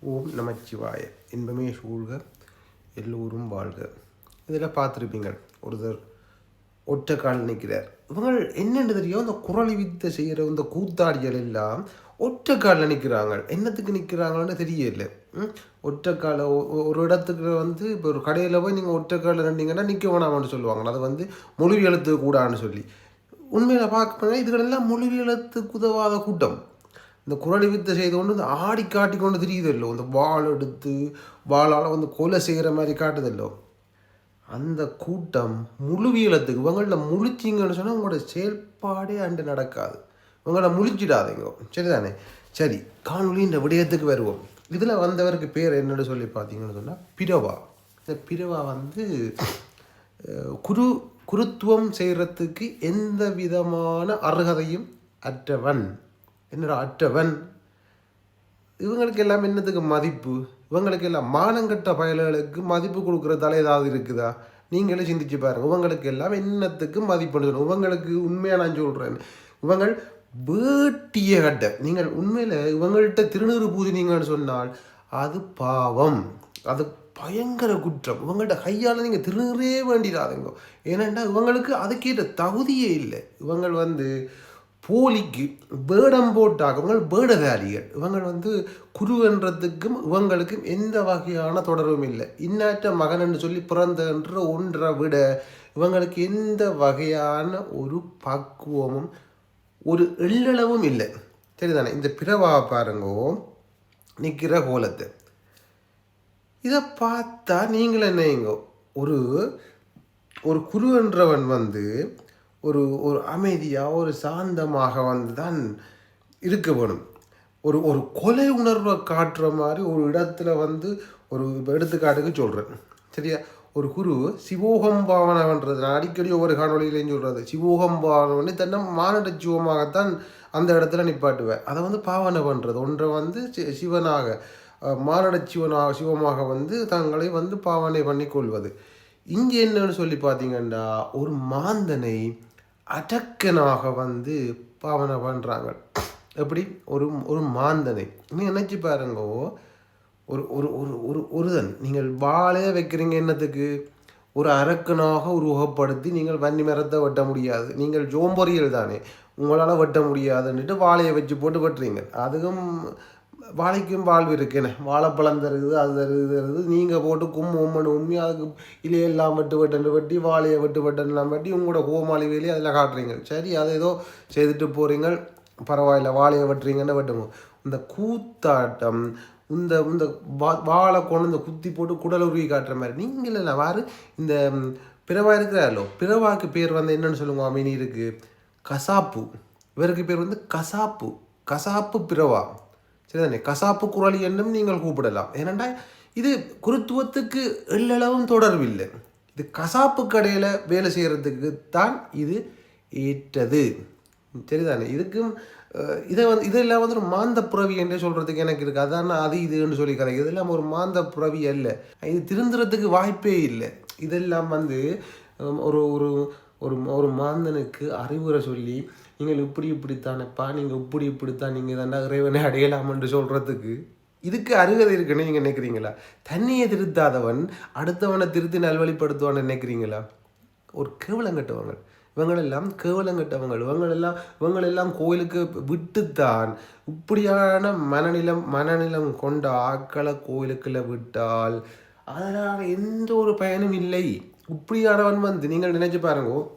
ஓம் நமச்சிவாய. இன்பமே சூழ்க எல்லோரும் வாழ்க. இதில் பார்த்துருப்பீங்க ஒருத்தர் ஒற்றை கால் நிற்கிறார். இவங்க என்னென்னு தெரியும்? இந்த குரலி வித்தை செய்கிற இந்த கூத்தாடிகள் எல்லாம் ஒற்றை காலில் நிற்கிறாங்க. என்னத்துக்கு நிற்கிறாங்கன்னு தெரியல. ம்? ஒற்றை காலை ஒரு இடத்துக்கு வந்து இப்போ ஒரு கடையில் போய் நீங்கள் ஒற்றை காலில் நின்றீங்கன்னா நிற்க வேணாம்னு சொல்லுவாங்க. அது வந்து மொழி எழுத்து கூடான்னு சொல்லி. உண்மையில் பார்க்கணும் இதுகளெல்லாம் மொழி எழுத்துக்கு உதவாத கூட்டம். இந்த குரலி வித்தை செய்து கொண்டு இந்த ஆடி காட்டி கொண்டு தெரியுதல்லோ? இந்த வாள் எடுத்து வாளால் வந்து கொலை செய்கிற மாதிரி காட்டுதல்லோ? அந்த கூட்டம் முழுவியலத்துக்கு இவங்கள முழிச்சிங்கன்னு சொன்னால் உங்களோட செயல்பாடே அண்டு நடக்காது. இவங்கள முழிச்சிடாதீங்க. சரிதானே? சரி காணொலின்ற விடயத்துக்கு வருவோம். இதில் வந்தவருக்கு பேர் என்னன்னு சொல்லி பார்த்தீங்கன்னு சொன்னால் பிரவா இந்த பிரவா வந்து குரு குருத்துவம் செய்கிறதுக்கு எந்த விதமான அருகதையும் அற்றவன். என்னடா அற்றவன்? இவங்களுக்கு எல்லாம் என்னத்துக்கு மதிப்பு? இவங்களுக்கு எல்லாம் மானங்கட்ட பயல்களுக்கு மதிப்பு கொடுக்குற தலை ஏதாவது இருக்குதா? நீங்களே சிந்திச்சு பாருங்கள் இவங்களுக்கு எல்லாம் என்னத்துக்கு மதிப்புன்னு சொல்லணும் இவங்களுக்கு உண்மையாக நான் சொல்கிறேன் இவங்கள் வேட்டிய கட்ட. நீங்கள் உண்மையில் இவங்கள்ட்ட திருநீறு பூசினீங்கன்னு சொன்னால் அது பாவம். அது பயங்கர குற்றம். இவங்கள்ட்ட கையால் நீங்கள் திருநீரே வேண்டிடாதுங்க. ஏனென்றால் இவங்களுக்கு அதுக்கேற்ற தகுதியே இல்லை. இவங்கள் வந்து போலிக்கு பேடம் போட்டாக இவங்க பேடதாரிகள் இவங்க வந்து குருவென்றதுக்கும் இவங்களுக்கும் எந்த வகையான தொடர்பும் இல்லை. இன்னாற்ற மகன் என்று சொல்லி பிறந்தன்ற ஒன்றை விட இவங்களுக்கு எந்த வகையான ஒரு பக்குவமும் ஒரு எள்ளளவும் இல்லை. சரிதானே? இந்த பிறவா பாருங்கோ நிற்கிற கோலத்தை. இதை பார்த்தா நீங்கள் என்னங்க ஒரு ஒரு குருவன்றவன் வந்து ஒரு ஒரு அமைதியாக ஒரு சாந்தமாக வந்து தான் இருக்க வேணும். ஒரு ஒரு கொலை உணர்வை காட்டுற மாதிரி ஒரு இடத்துல வந்து ஒரு எடுத்துக்காட்டுக்கு சொல்கிறேன் சரியா? ஒரு குரு சிவோகம் பாவனை பண்ணுறது நான் அடிக்கடி ஒவ்வொரு காணொலியிலையும் சொல்கிறது சிவோகம் பாவனை தன்னை மானிட சிவமாகத்தான் அந்த இடத்துல நிப்பாட்டுவேன் அதை வந்து பாவனை பண்ணுறது ஒன்றை வந்து சி- சிவனாக மாரட சிவனாக சிவமாக வந்து தங்களை வந்து பாவனை பண்ணி கொள்வது இங்கே என்னன்னு சொல்லி பார்த்தீங்கன்னா ஒரு மாந்தனை அடக்கனாக வந்து பாவனை பண்ணுறாங்க எப்படி? ஒரு ஒரு மாந்தனை. நீங்கள் நினச்சி பாருங்கோ. ஒரு ஒரு ஒரு ஒரு ஒருதன். நீங்கள் வாழே வைக்கிறீங்க என்னத்துக்கு? ஒரு அரக்கனாக உருவகப்படுத்தி நீங்கள் வன்னி மரத்தை வெட்ட முடியாது. நீங்கள் ஜோம்பொறியல் தானே. உங்களால் வெட்ட முடியாதுன்னுட்டு வாழையை வச்சு போட்டு வெட்டுறீங்க. அதுக்கும் வாழைக்கும் வாழ்வு இருக்குன்னு வாழைப்பழம் தருது அது தருது தருது. நீங்கள் போட்டு கும் உம்மனு உம்மி அதுக்கு இலையெல்லாம் வெட்டு வெட்டன்னு வெட்டி வாழையை வெட்டு வெட்டன்லாம் வெட்டி உங்களோட கோமாளி வேலையை அதில் காட்டுறீங்க. சரி அதை ஏதோ செய்துட்டு போகிறீங்க பரவாயில்ல வாழையை வெட்டுறீங்கன்னு வெட்டுங்க. இந்த கூத்தாட்டம் இந்த இந்த வா வாழை கொண்டு இந்த குத்தி போட்டு குடல் உருவி காட்டுற மாதிரி. நீங்கள் இல்லை வாரு. இந்த பிறவா இருக்கிறாரோ பிறவாக்கு பேர் வந்து என்னன்னு சொல்லுங்க அமீனி இருக்குது கசாப்பு. இவருக்கு பேர் வந்து கசாப்பு. கசாப்பு பிறவா. சரிதானே? கசாப்பு குரலி என்னும் நீங்கள் கூப்பிடலாம். ஏனென்றால் இது குருத்துவத்துக்கு எள்ளளவும் தொடர்பில்லை. இது கசாப்பு கடையில் வேலை செய்கிறதுக்கு தான் இது ஏற்றது. சரிதானே? இதுக்கும் இதை வந்து இதெல்லாம் வந்து ஒரு மாந்த புறவி என்றே சொல்கிறதுக்கு எனக்கு இருக்குது அதான் அது இதுன்னு சொல்லி கதை. இதெல்லாம் ஒரு மாந்த புறவி அல்ல. இது திருந்துறதுக்கு வாய்ப்பே இல்லை. இதெல்லாம் வந்து ஒரு ஒரு ஒரு ஒரு மாந்தனுக்கு அறிவுரை சொல்லி நீங்கள் இப்படி இப்படித்தானப்பா நீங்கள் இப்படி இப்படித்தான் நீங்கள் தாண்டா இறைவனை அடையலாம்ன்று சொல்கிறதுக்கு இதுக்கு அருகதை இருக்குன்னு நீங்கள் நினைக்கிறீங்களா? தண்ணியை திருத்தாதவன் அடுத்தவனை திருத்தி நல்வழிப்படுத்துவான்னு நினைக்கிறீங்களா? ஒரு கேவலங்கட்டவங்க இவங்களெல்லாம் கேவலங்கட்டவங்க இவங்களெல்லாம் இவங்களெல்லாம் கோயிலுக்கு விட்டுத்தான். இப்படியான மனநிலம் மனநிலம் கொண்ட ஆக்களை கோயிலுக்குள்ள விட்டால் அதனால் எந்த ஒரு பயனும் இல்லை. இப்படியானவன் வந்து நீங்கள் நினைச்சு பாருங்க.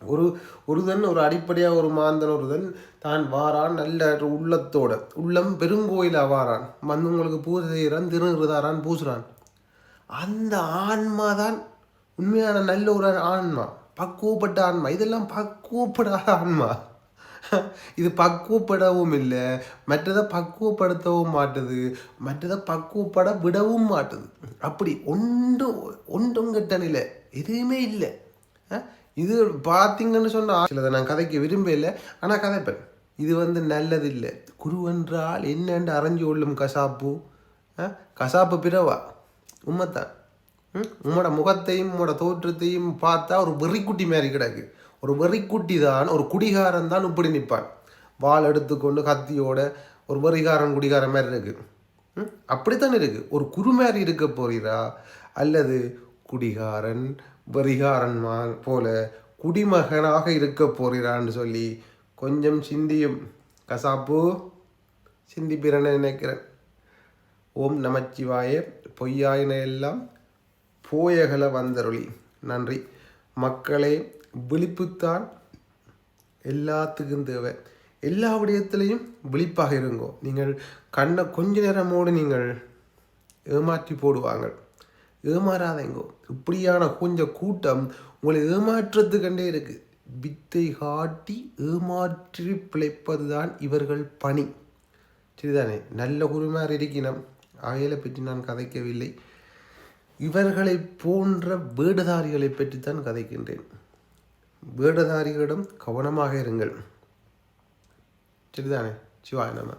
ஒரு ஒருதன் ஒரு அடிப்படையாக ஒரு மாந்தன் ஒருதன் தான் வாரான் நல்ல ஒரு உள்ளத்தோட. உள்ளம் பெருங்கோயிலா வாரான் வந்து உங்களுக்கு பூஜை செய்கிறான் திருநிறுதாரான் பூசுறான். அந்த ஆன்மா தான் உண்மையான நல்ல ஒரு ஆன்மா. பக்குவப்பட்ட ஆன்மா. இதெல்லாம் பக்குவப்படாத ஆன்மா. இது பக்குவப்படவும் இல்லை. மற்றதை பக்குவப்படுத்தவும் மாட்டுது. மற்றதை பக்குவப்பட விடவும் மாட்டுது. அப்படி ஒன்றும் ஒன்றும் கெட்ட நிலை. எதுவுமே இல்லை. இது பார்த்தீங்கன்னு சொன்னால் சிலதை நான் கதைக்க விரும்பல ஆனால் கதைப்பேன். இது வந்து நல்லது இல்லை குருவென்றால் என்னென்று அரைஞ்சு கொள்ளும் கசாப்பு. கசாப்பு பிறவா? உண்மைத்தான் உம்மோட முகத்தையும் உம்மோட தோற்றத்தையும் பார்த்தா ஒரு வெறிக்குட்டி மாதிரி கிடக்கு. ஒரு வெறிக்குட்டி தான் ஒரு குடிகாரன் தான் இப்படி நிற்பான். வாள் எடுத்துக்கொண்டு கத்தியோட ஒரு வெறிகாரன் குடிகாரன் மாதிரி இருக்குது அப்படித்தான் இருக்குது ஒரு குருமாரி இருக்க போகிறீரா? அல்லது குடிகாரன் வெறிகாரன் போல குடிமகனாக இருக்க போகிறான்னு சொல்லி கொஞ்சம் சிந்தியும். கசாப்பு சிந்திப்பிறனை நினைக்கிறேன். ஓம் நமச்சிவாய பொய்யாயின எல்லாம் போயகல வந்தருளி. நன்றி. மக்களே விழிப்புத்தான் எல்லாத்துக்கும் தேவை. எல்லா விடயத்திலையும் விழிப்பாக இருங்கோ. நீங்கள் கண்ணை கொஞ்ச நேரமோடு நீங்கள் ஏமாற்றி போடுவாங்க ஏமாறாதேங்கோ. இப்படியான கொஞ்சம் கூட்டம் உங்களை ஏமாற்றத்துக்கண்டே இருக்கு. வித்தை காட்டி ஏமாற்றி பிழைப்பது தான் இவர்கள் பணி. சரிதானே? நல்ல குருமார் இருக்கினம். அவைகளை பற்றி நான் கதைக்கவில்லை. இவர்களை போன்ற வேடதாரிகளை பற்றித்தான் கதைக்கின்றேன். வேடதாரிகளிடம் கவனமாக இருங்கள். சரிதானே? சிவாய நம்ம